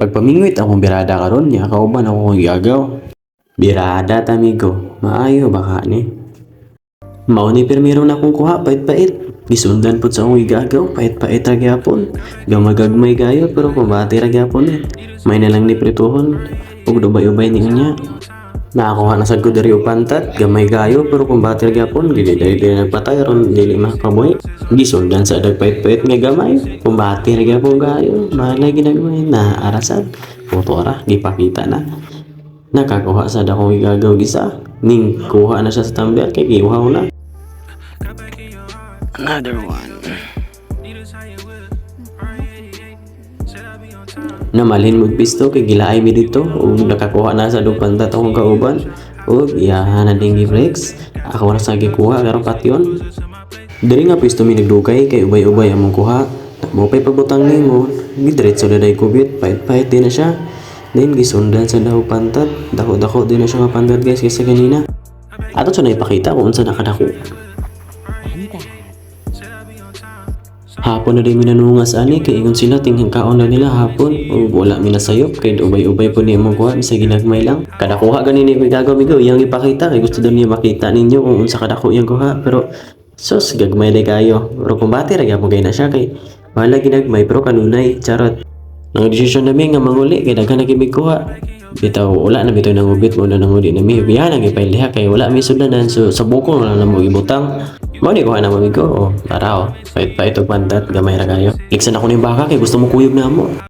Pagpamingwit akong birada karon niya kauban ako kong gagaw. Birada tamigo, maayo baka ni. Mao ni pirmiro na akong kuha pait-pait. Gisundan pud sa akong igagaw, pait-pait ra gyapon. Gamagagmay gayo pero kumbati ra gyapon eh. May na lang ni prituhon ug dubay-ubay ni. Nakakuha na sad ko diri og pantat, gamay gayo pero kumbati ra gyapon, dili dili dili nagpatay ron dili makabuhi. Gisundan sa dag pait-pait nga gamay, kumbati ra gyapon gayo. Malay ginagmay na arasad. Puto ra gipakita na. Nakakuha sa dakong igagaw gisa. Ning kuha na siya sa tumbler kay giuhaw na. Another one. Namalhin mo pisto kay gilaay mi dito. Ug nakakuha na sa dugpanta akong kauban. Ug iyahan na ding flex ako ra sa gikuha karong patyon. Diri nga pisto mi nagdugay kay ubay-ubay among kuha. Mo pay pabutang nimo gidiretso na day kubit. Pait-pait din na siya. Then gisundan sa daw pantat. Dako-dako din na siya nga pantat guys kaysa kanina. Ato sa na ipakita kung unsa nakadako Hapon na din minanungas ani kay ingon sila tinghing kaon na nila hapon ug wala mi nasayop kay ubay-ubay po ni imong kuha sa ginagmay lang. Kada kuha gani ni gagaw migo iyang ipakita kay gusto daw niya makita ninyo kung unsa kada ko iyang kuha pero sus gagmay day kayo. Pero kung bati ra gyapon kay na siya kay wala ginagmay pero kanunay charot. Nang desisyon nami nga manguli kay daghan na kimi kuha. Bitaw wala na bitaw nangubit mo na nanguli na mi biya na gipay liha kay wala mi sudanan so sa bukong na lang mo ibutang. Mao ni kuha na mami ko. Oh, para oh. Pait-pait og pantat gamay ra kayo. Liksan ako ni baka kay gusto mo kuyog na mo.